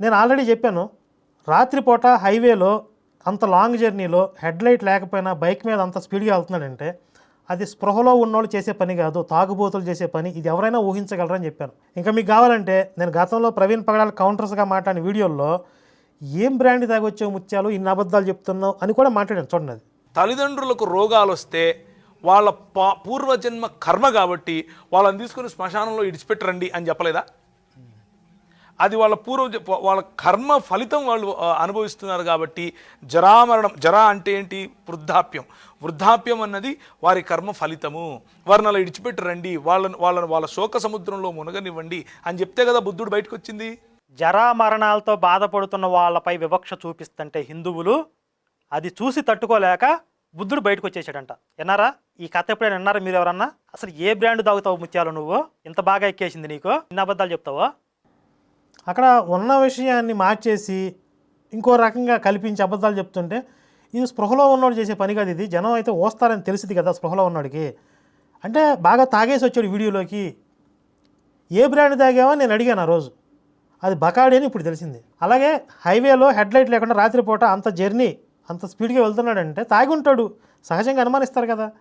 నేను ఆల్రెడీ చెప్పాను రాత్రిపూట హైవేలో అంత లాంగ్ జర్నీలో హెడ్ లైట్ లేకపోయినా బైక్ మీద అంత స్పీడ్గా వెళ్తున్నాడంటే అది స్పృహలో ఉన్నోళ్ళు చేసే పని కాదు తాగుబోతులు చేసే పని ఇది ఎవరైనా ఊహించగలరని చెప్పాను. ఇంకా మీకు కావాలంటే నేను గతంలో ప్రవీణ్ పగడాల కౌంటర్స్గా మాట్లాడిన వీడియోల్లో ఏం బ్రాండ్ తాగొచ్చే ముత్యాలు ఇన్ని అబద్ధాలు చెప్తున్నావు అని కూడా మాట్లాడాను చూడండి అది. తల్లిదండ్రులకు రోగాలు వస్తే వాళ్ళ పా పూర్వజన్మ కర్మ కాబట్టి వాళ్ళని తీసుకుని శ్మశానంలో ఇడిచిపెట్టరండి అని చెప్పలేదా? అది వాళ్ళ పూర్వ వాళ్ళ కర్మ ఫలితం వాళ్ళు అనుభవిస్తున్నారు కాబట్టి జరామరణం జరా అంటే ఏంటి? వృద్ధాప్యం. వృద్ధాప్యం అన్నది వారి కర్మ ఫలితము. వారిని అలా ఇడిచిపెట్టరండి వాళ్ళని వాళ్ళని వాళ్ళ శోక సముద్రంలో మునగనివ్వండి అని చెప్తే కదా బుద్ధుడు బయటకు వచ్చింది జరా మరణాలతో బాధపడుతున్న వాళ్ళపై వివక్ష చూపిస్తుంటే హిందువులు అది చూసి తట్టుకోలేక బుద్ధుడు బయటకు వచ్చేసాడంట విన్నారా? ఈ కథ ఎప్పుడైనా విన్నారా మీరు ఎవరన్నా అసలు ఏ బ్రాండ్ తాగుతావు ముత్యాలు నువ్వు? ఇంత బాగా ఎక్కేసింది నీకు? ఇన్ని అబద్ధాలు చెప్తావా? అక్కడ ఉన్న విషయాన్ని మార్చేసి ఇంకో రకంగా కల్పించి అబద్ధాలు చెప్తుంటే ఇది స్పృహలో ఉన్నోడు చేసే పని కాదు ఇది. జనం అయితే ఓస్తారని తెలిసింది కదా స్పృహలో ఉన్నోడికి అంటే బాగా తాగేసి వచ్చాడు వీడియోలోకి. ఏ బ్రాండ్ తాగావో నేను అడిగాను ఆ రోజు. అది బకాడి అని ఇప్పుడు తెలిసింది. అలాగే హైవేలో హెడ్ లైట్ లేకుండా రాత్రిపూట అంత జర్నీ అంత స్పీడ్గా వెళ్తున్నాడంటే తాగి ఉంటాడు. సహజంగా అనుమానిస్తారు కదా.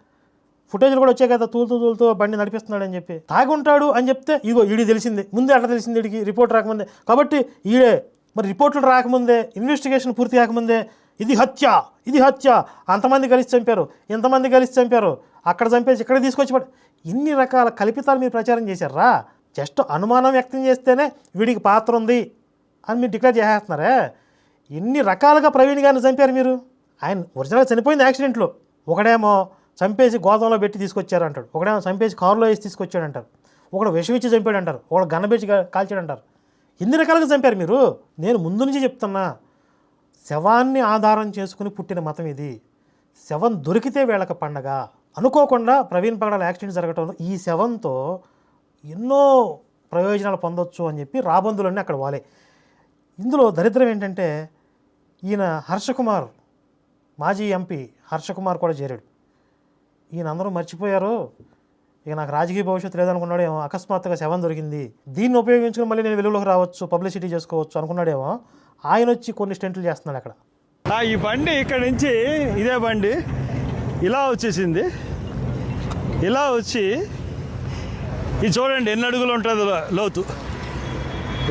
ఫుటేజ్లు కూడా వచ్చాయి కదా తూలుతూ తూలుతూ బండి నడిపిస్తున్నాడని చెప్పి. తాగుంటాడు అని చెప్తే ఇదిగో ఈడి తెలిసింది. ముందే అట్లా తెలిసింది వీడికి రిపోర్ట్ రాకముందే. కాబట్టి ఈడే మరి రిపోర్ట్లు రాకముందే ఇన్వెస్టిగేషన్ పూర్తి కాకముందే ఇది హత్య ఇది హత్య. అంతమంది కలిసి చంపారు ఇంతమంది కలిసి చంపారు. అక్కడ చంపేసి ఇక్కడ తీసుకొచ్చి ఇన్ని రకాల కల్పితాలు మీరు ప్రచారం చేశారా? జస్ట్ అనుమానం వ్యక్తం చేస్తేనే వీడికి పాత్ర ఉంది అని మీరు డిక్లేర్ చేసేస్తున్నారే? ఎన్ని రకాలుగా ప్రవీణ్ గారిని చంపారు మీరు. ఆయన ఒరిజినల్గా చనిపోయింది యాక్సిడెంట్లో. ఒకడేమో చంపేసి గోతంలో పెట్టి తీసుకొచ్చారు అంటాడు. ఒకడేమో చంపేసి కారులో వేసి తీసుకొచ్చాడు అంటారు ఒకడు విషం ఇచ్చి చంపాడు అంటారు ఒకడు గన్నబెచ్చి కాల్చాడు అంటారు ఎన్ని రకాలుగా చంపారు మీరు? నేను ముందు నుంచి చెప్తున్నా. శవాన్ని ఆధారం చేసుకుని పుట్టిన మతం ఇది. శవం దొరికితే వేళక పండగ. అనుకోకుండా ప్రవీణ్ పగడాల యాక్సిడెంట్ జరగటంలో ఈ శవంతో ఎన్నో ప్రయోజనాలు పొందొచ్చు అని చెప్పి రాబందులన్నీ అక్కడ వాలే. ఇందులో దరిద్రం ఏంటంటే ఈయన హర్షకుమార్ మాజీ ఎంపీ హర్షకుమార్ కూడా చేరాడు. ఈయన అందరూ మర్చిపోయారు. ఇక నాకు రాజకీయ భవిష్యత్తు లేదనుకున్నాడేమో అకస్మాత్తుగా శవం దొరికింది. దీన్ని ఉపయోగించుకుని మళ్ళీ నేను వెలుగులోకి రావచ్చు పబ్లిసిటీ చేసుకోవచ్చు అనుకున్నాడేమో ఆయన వచ్చి కొన్ని స్టెంట్లు చేస్తున్నాడు అక్కడ. ఈ బండి ఇక్కడ నుంచి ఇదే బండి ఇలా వచ్చేసింది. ఇలా వచ్చి ఇది చూడండి ఎన్ని అడుగులు ఉంటుంది లోతు.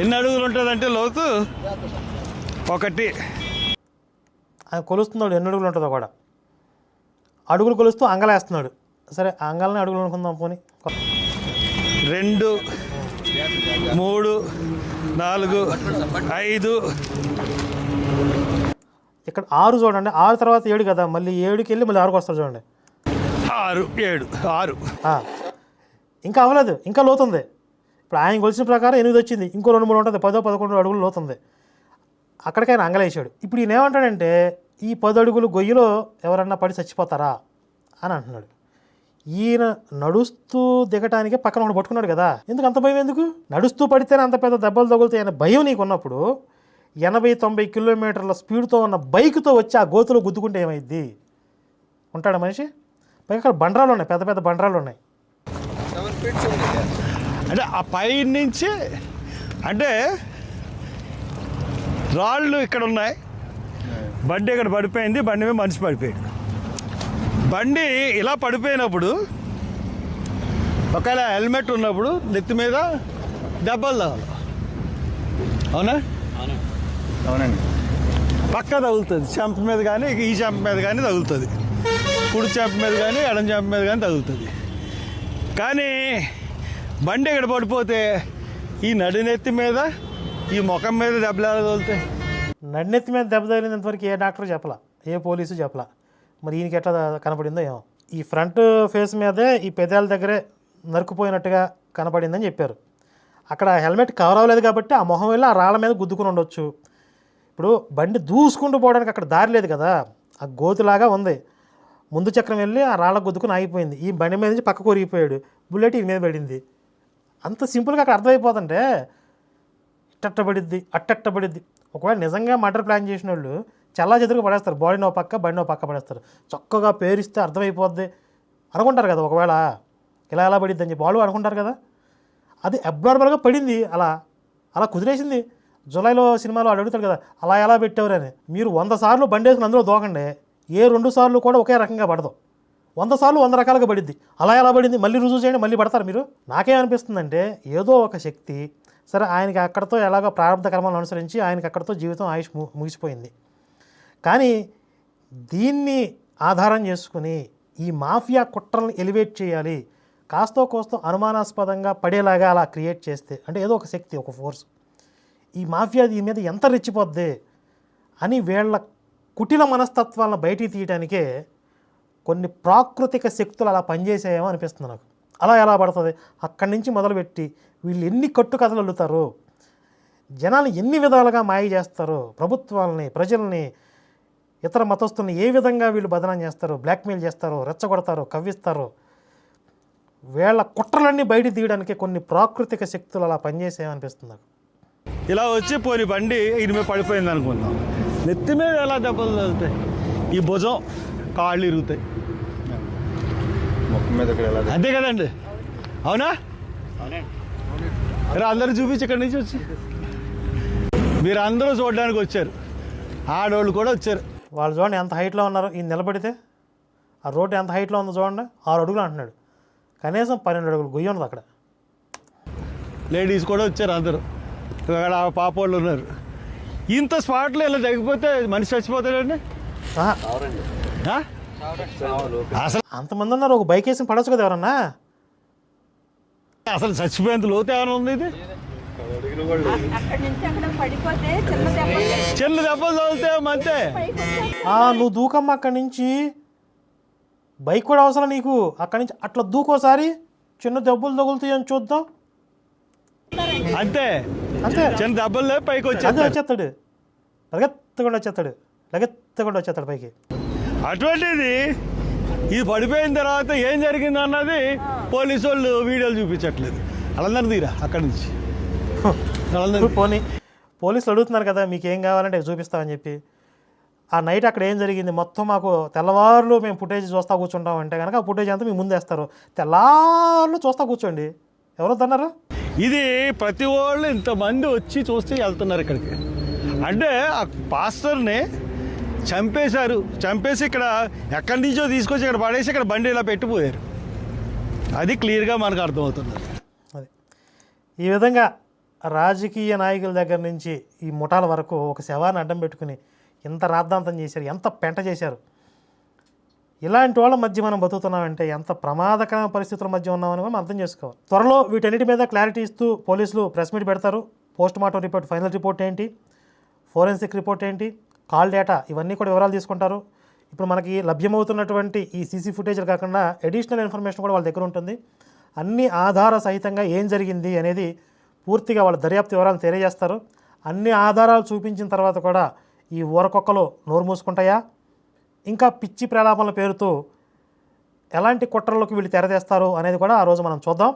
ఎన్ని అడుగులు ఉంటుంది అంటే లోతు? ఒకటి. ఆయన కొలుస్తున్నాడు ఎన్ని అడుగులు ఉంటుందో కూడా. అడుగులు కొలుస్తూ అంగలేస్తున్నాడు. సరే అంగల్ని అడుగులు అనుకుందాం పోని. రెండు మూడు నాలుగు ఐదు. ఇక్కడ ఆరు చూడండి. ఆరు తర్వాత ఏడు కదా మళ్ళీ ఏడుకి వెళ్ళి మళ్ళీ ఆరుకు వస్తారు చూడండి. ఆరు ఏడు ఆరు. ఇంకా అవ్వలేదు ఇంకా లోతుంది. ఇప్పుడు ఆయన కొలిసిన ప్రకారం ఎనిమిది వచ్చింది. ఇంకో రెండు మూడు ఉంటుంది. పదో పదకొండు అడుగులు లోతుంది. అక్కడికైనా అంగలేసాడు ఇప్పుడు ఈయన ఏమంటాడంటే ఈ పదడుగులు గొయ్యిలో ఎవరన్నా పడి చచ్చిపోతారా? అని అంటున్నాడు. ఈయన నడుస్తూ దిగటానికి పక్కన ఒకడు పట్టుకున్నాడు కదా. ఎందుకు అంత భయం ఎందుకు? నడుస్తూ పడితేనే అంత పెద్ద దెబ్బలు తగులుతాయి అనే భయం నీకు ఉన్నప్పుడు ఎనభై తొంభై కిలోమీటర్ల స్పీడ్తో ఉన్న బైక్తో వచ్చి ఆ గోతులో గుద్దుకుంటే ఏమైద్ది? ఉంటాడు మనిషి? పైగా అక్కడ బండరాలు ఉన్నాయి పెద్ద పెద్ద బండరాలు ఉన్నాయి. అంటే ఆ పై నుంచి అంటే రాళ్ళు ఇక్కడ ఉన్నాయి. బండి ఇక్కడ పడిపోయింది బండి మీద మనిషి పడిపోయాడు. బండి ఇలా పడిపోయినప్పుడు ఒకవేళ హెల్మెట్ ఉన్నప్పుడు నెత్తి మీద దెబ్బలు తగలవు అవునా? అవునండి. పక్క తగులుతుంది. చెంప మీద కానీ ఈ చెంప మీద కానీ తగులుతుంది. కుడి చెంప మీద కానీ ఎడం చెంప మీద కానీ తగులుతుంది. కానీ బండి ఇక్కడ పడిపోతే ఈ నడినెత్తి మీద ఈ ముఖం మీద దెబ్బలు తగులుతాయి? నడినెత్తి మీద దెబ్బ తగిలినంతవరకు ఏ డాక్టర్ చెప్పలా ఏ పోలీసు చెప్పలా. మరి ఈయనకి ఎట్లా కనపడిందో ఏమో. ఈ ఫ్రంట్ ఫేస్ మీదే ఈ పెదాల దగ్గరే నరుకుపోయినట్టుగా కనపడిందని చెప్పారు. అక్కడ హెల్మెట్ కవర్ అవ్వలేదు కాబట్టి ఆ మొహం వెళ్ళి ఆ రాళ్ళ మీద గుద్దుకుని ఉండొచ్చు. ఇప్పుడు బండి దూసుకుంటూ పోవడానికి అక్కడ దారి లేదు కదా ఆ గోతులాగా ఉంది. ముందు చక్రం వెళ్ళి ఆ రాళ్ళ గుద్దుకుని ఆగిపోయింది. ఈ బండి మీద నుంచి పక్కకు ఒరిగిపోయాడు. బుల్లెట్ ఈ మీద పడింది. అంత సింపుల్గా అక్కడ అర్థమైపోతుంటే అట్టట్టబడిద్ది అట్టట్టబడిద్ది. ఒకవేళ నిజంగా మర్డర్ ప్లాన్ చేసిన వాళ్ళు చల్లా చెదురుగా పడేస్తారు. బాడీని నో పక్క బండి ఒక పక్క పడేస్తారు. చక్కగా పేరిస్తే అర్థమైపోద్ది. అనుకుంటారు కదా ఒకవేళ ఇలా ఎలా పడిద్ది అని చెప్పి. వాళ్ళు అనుకుంటారు కదా. అది అబ్నార్మల్గా పడింది. అలా అలా కుదిరేసింది. జూలైలో సినిమాలో వాడు అడుగుతాడు కదా అలా ఎలా పెట్టేవారని మీరు వంద సార్లు బండి వేసుకుని అందులో దోకండి. ఏ రెండు సార్లు కూడా ఒకే రకంగా పడదు. వంద సార్లు వంద రకాలుగా పడింది అలా ఎలా పడింది? మళ్ళీ రుజువు చేయండి మళ్ళీ పడతారు మీరు. నాకేమనిపిస్తుందంటే ఏదో ఒక శక్తి సరే ఆయనకి అక్కడతో ఎలాగో ప్రారంభ కర్మలను అనుసరించి ఆయనకి అక్కడతో జీవితం ఆయుష్ ము- ముగిసిపోయింది. కానీ దీన్ని ఆధారం చేసుకుని ఈ మాఫియా కుట్రలను ఎలివేట్ చేయాలి కాస్తో కోస్తో అనుమానాస్పదంగా పడేలాగా అలా క్రియేట్ చేస్తే అంటే ఏదో ఒక శక్తి ఒక ఫోర్స్. ఈ మాఫియా దీని మీద ఎంత రెచ్చిపోద్ది అని వీళ్ళ కుటిల మనస్తత్వాలను బయటికి తీయడానికే కొన్ని ప్రాకృతిక శక్తులు అలా పనిచేసాయేమో అనిపిస్తుంది నాకు. అలా ఎలా పడుతుంది? అక్కడి నుంచి మొదలుపెట్టి వీళ్ళు ఎన్ని కట్టు కథలు అల్లుతారు జనాలు ఎన్ని విధాలుగా మాయ చేస్తారు ప్రభుత్వాలని ప్రజల్ని ఇతర మతస్థుల్ని ఏ విధంగా వీళ్ళు బదనాం చేస్తారు బ్లాక్మెయిల్ చేస్తారు రెచ్చగొడతారు కవ్విస్తారు వీళ్ళ కుట్రలన్నీ బయట తీయడానికి కొన్ని ప్రాకృతిక శక్తులు అలా పనిచేసేయనిపిస్తుంది నాకు. ఇలా వచ్చి పోని బండి ఇది మీద పడిపోయింది అనుకుందాం నెత్తి మీద ఎలా దెబ్బలు తగులుతాయి? ఈ భుజం కాళ్ళు ఇరుగుతాయి మొక్క మీద ఇక్కడ ఎలా అంతే కదండి. అవునా? అందరూ చూపించి ఇక్కడి నుంచి వచ్చి. మీరు అందరూ చూడడానికి వచ్చారు. ఆడవాళ్ళు కూడా వచ్చారు. వాళ్ళు చూడండి ఎంత హైట్లో ఉన్నారు ఈ నిలబడితే ఆ రోడ్డు ఎంత హైట్లో ఉందో చూడండి. ఆరు అడుగులు అంటున్నాడు. కనీసం పన్నెండు అడుగులు గొయ్యి ఉన్నది అక్కడ. లేడీస్ కూడా వచ్చారు అందరూ. ఇక్కడ ఆ పాప వాళ్ళు ఉన్నారు. ఇంత స్పాట్లో ఇలా తగ్గిపోతే మనిషి చచ్చిపోతాడండి? అసలు అంతమంది ఉన్నారు ఒక బైక్ వేసి పడవచ్చు కదా ఎవరన్నా? అసలు చచ్చిపోయేంత లోతు ఏమైనా ఉంది ఇది? చిన్న దెబ్బలు తగిలితే అంతే నువ్వు దూకమ్మ అక్కడి నుంచి. బైక్ కూడా అవసరం నీకు. అక్కడి నుంచి అట్లా దూకోసారి చిన్న దెబ్బలు తగులుతాయని చూద్దాం. అంతే. అంతే. చిన్న దెబ్బలు పైకి అదే వచ్చేస్తారు వచ్చేస్తాడు. లగెత్తకుండా వచ్చేస్తాడు. లగెత్తకుండా వచ్చేస్తాడు పైకి. అటువంటిది. ఇది పడిపోయిన తర్వాత ఏం జరిగింది అన్నది పోలీసు వాళ్ళు వీడియోలు చూపించట్లేదు. వాళ్ళందరూ తీరా అక్కడి నుంచి. పోనీ పోలీసులు అడుగుతున్నారు కదా మీకు ఏం కావాలంటే చూపిస్తామని చెప్పి. ఆ నైట్ అక్కడ ఏం జరిగింది? మొత్తం మాకు తెల్లవారులు మేము ఫుటేజ్ చూస్తా కూర్చుంటాం అంటే కనుక ఆ ఫుటేజ్ అంతా మీ ముందేస్తారు తెల్లారులు చూస్తా కూర్చోండి. ఎవరు వద్దన్నారు? ఇది ప్రతి వాళ్ళు ఇంతమంది వచ్చి చూస్తే వెళ్తున్నారు ఇక్కడికి. అంటే ఆ పాస్టర్ని చంపేశారు. చంపేసి ఇక్కడ ఎక్కడి నుంచో తీసుకొచ్చి ఇక్కడ పడేసి ఇక్కడ బండి ఇలా పెట్టిపోయారు. అది క్లియర్గా మనకు అర్థమవుతుంది. అది. ఈ విధంగా రాజకీయ నాయకుల దగ్గర నుంచి ఈ ముఠాల వరకు ఒక శవాన్ని అడ్డం పెట్టుకుని ఎంత రాద్ధాంతం చేశారు ఎంత పెంట చేశారు. ఇలాంటి వాళ్ళ మధ్య మనం బతుకుతున్నామంటే ఎంత ప్రమాదకరమైన పరిస్థితుల మధ్య ఉన్నామని మనం అర్థం చేసుకోవాలి. త్వరలో వీటన్నిటి మీద క్లారిటీ ఇస్తూ పోలీసులు ప్రెస్ మీట్ పెడతారు. Post mortem report final report ఏంటి? ఫోరెన్సిక్ రిపోర్ట్ ఏంటి? కాల్ డేటా ఇవన్నీ కూడా వివరాలు తీసుకుంటారు. ఇప్పుడు మనకి లభ్యమవుతున్నటువంటి ఈ సీసీ ఫుటేజ్లు కాకుండా అడిషనల్ ఇన్ఫర్మేషన్ కూడా వాళ్ళ దగ్గర ఉంటుంది. అన్ని ఆధార సహితంగా ఏం జరిగింది అనేది పూర్తిగా వాళ్ళ దర్యాప్తు వివరాలు తెలియజేస్తారు. అన్ని ఆధారాలు చూపించిన తర్వాత కూడా ఈ ఊరకొక్కలు నోరు మూసుకుంటాయా? ఇంకా పిచ్చి ప్రలాపనల పేరుతో ఎలాంటి కుట్రలకు వీళ్ళు తెరదేస్తారు అనేది కూడా ఆ రోజు మనం చూద్దాం.